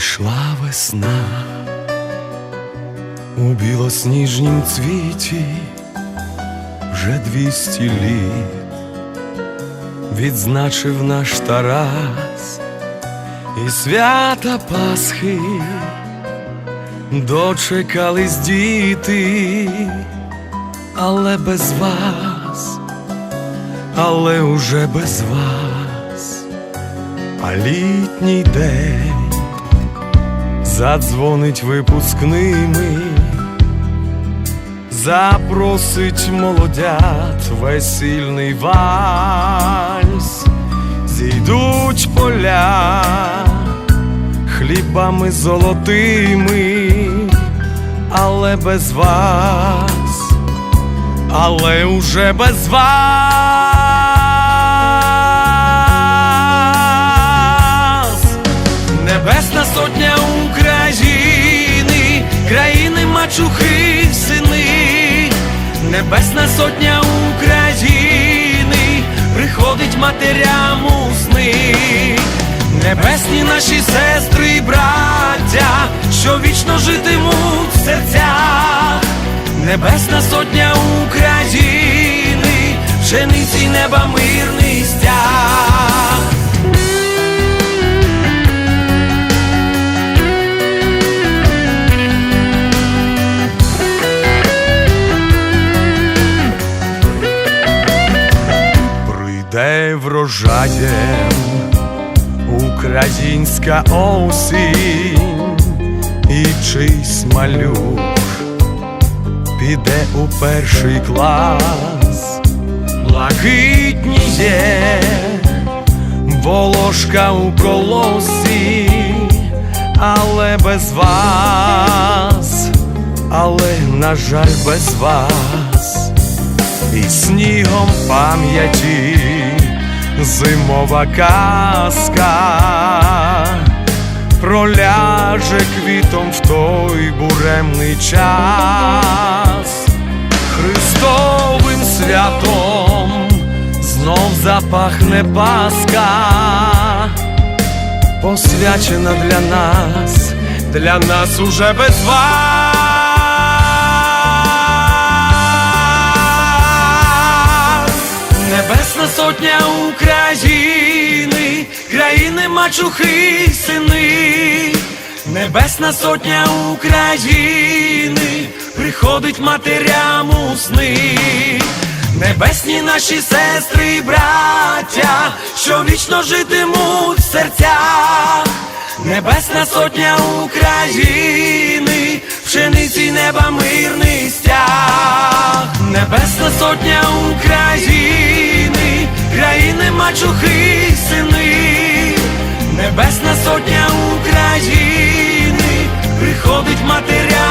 Прийшла весна у білосніжнім цвіті вже двісті літ. Відзначив наш Тарас і свята Пасхи. Дочекались діти, але без вас, але уже без вас, а літній день задзвонить випускними, запросить молодят. Весільний вальс, зійдуть поля. Хлібами золотими, але без вас, але уже без вас. Небесна сотня України, приходить матерям у сни, небесні наші сестри і браття, що вічно житимуть в серцях, Небесна сотня України, пшениці неба мирний стяг. Врожаєм українська осінь, і чийсь малюк піде у перший клас, блакитніє волошка у колосі, але без вас, але, на жаль, без вас. І снігом пам'яті зимова казка проляже квітом в той буремний час, Христовим святом знов запахне Пасха, посвячена для нас, для нас уже без вас. Країни мачухи сини, Небесна сотня України, приходить матерям у сни, небесні наші сестри і браття, що вічно житимуть в серцях. Небесна сотня України, пшениці неба мирний стяг, Небесна сотня України, країни мачухи Небесна сотня України, приходить матерям